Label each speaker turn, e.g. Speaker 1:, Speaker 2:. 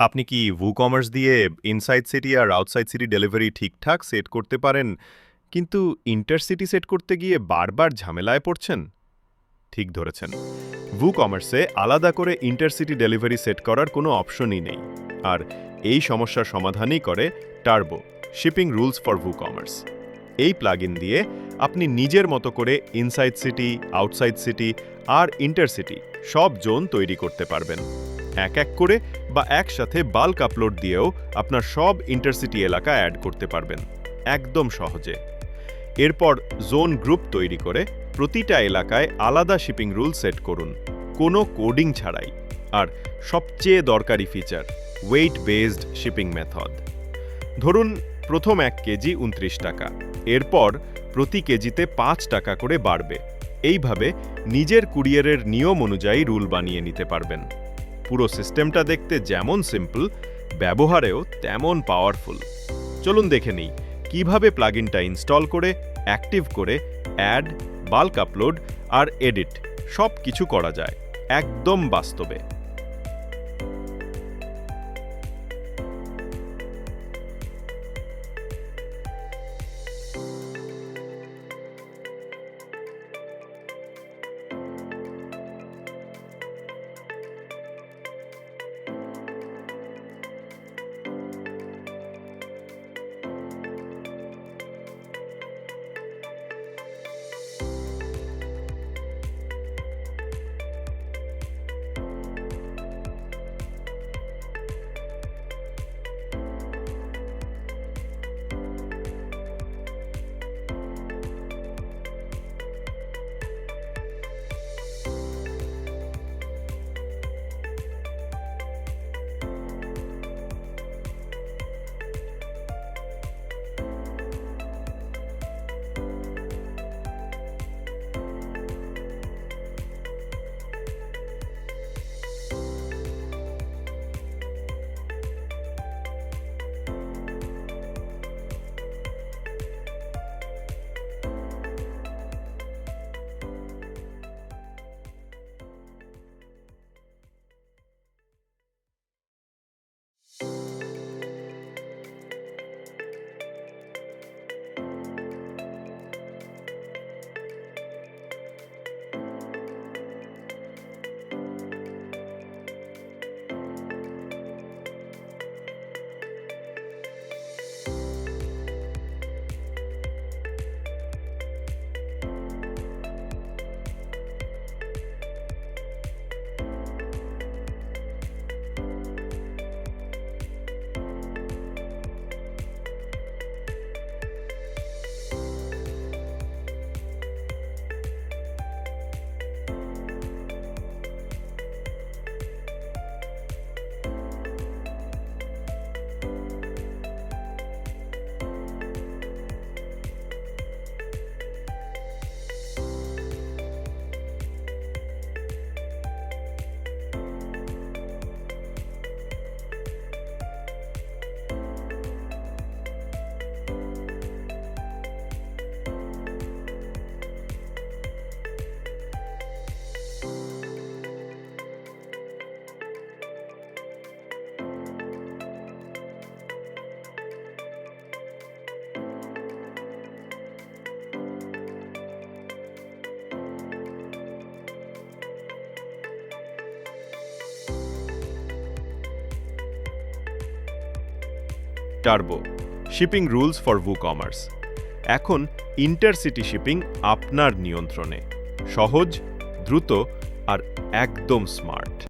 Speaker 1: আপনি কি কমার্স দিয়ে ইনসাইড সিটি আর আউটসাইড সিটি ডেলিভারি ঠিকঠাক সেট করতে পারেন? কিন্তু ইন্টারসিটি সেট করতে গিয়ে বারবার ঝামেলায় পড়ছেন? ঠিক ধরেছেন। কমার্সে আলাদা করে ইন্টারসিটি ডেলিভারি সেট করার কোনো অপশনই নেই। আর এই সমস্যার সমাধানই করে turbo shipping rules for commerce এই প্লাগইন দিয়ে আপনি নিজের মতো করে ইনসাইড সিটি আউটসাইড সিটি আর ইন্টারসিটি সব জোন তৈরি করতে পারবেন। এক এক করে বা একসাথে বাল্ক আপলোড দিয়েও আপনার সব ইন্টারসিটি এলাকা অ্যাড করতে পারবেন। একদম সহজে। এরপর জোন গ্রুপ তৈরি করে প্রতিটা এলাকায় আলাদা শিপিং রুল সেট করুন। কোনো কোডিং ছাড়াই। আর সবচেয়ে দরকারি feature weight based shipping method ধরুন প্রথম এক কেজি উনত্রিশ টাকা, এরপর প্রতি কেজিতে পাঁচ টাকা করে বাড়বে। এইভাবে নিজের কুরিয়ারের নিয়ম অনুযায়ী রুল বানিয়ে নিতে পারবেন। পুরো সিস্টেমটা দেখতে যেমন সিম্পল ব্যবহারেও তেমন পাওয়ারফুল চলুন দেখে নিই, কীভাবে প্লাগিনটা ইনস্টল করে অ্যাক্টিভ করে অ্যাড বাল্ক আপলোড আর এডিট সব কিছু করা যায়, একদম বাস্তবে। Turbo, shipping rules for WooCommerce এখন ইন্টারসিটি শিপিং আপনার নিয়ন্ত্রণে। সহজ, দ্রুত আর একদম স্মার্ট।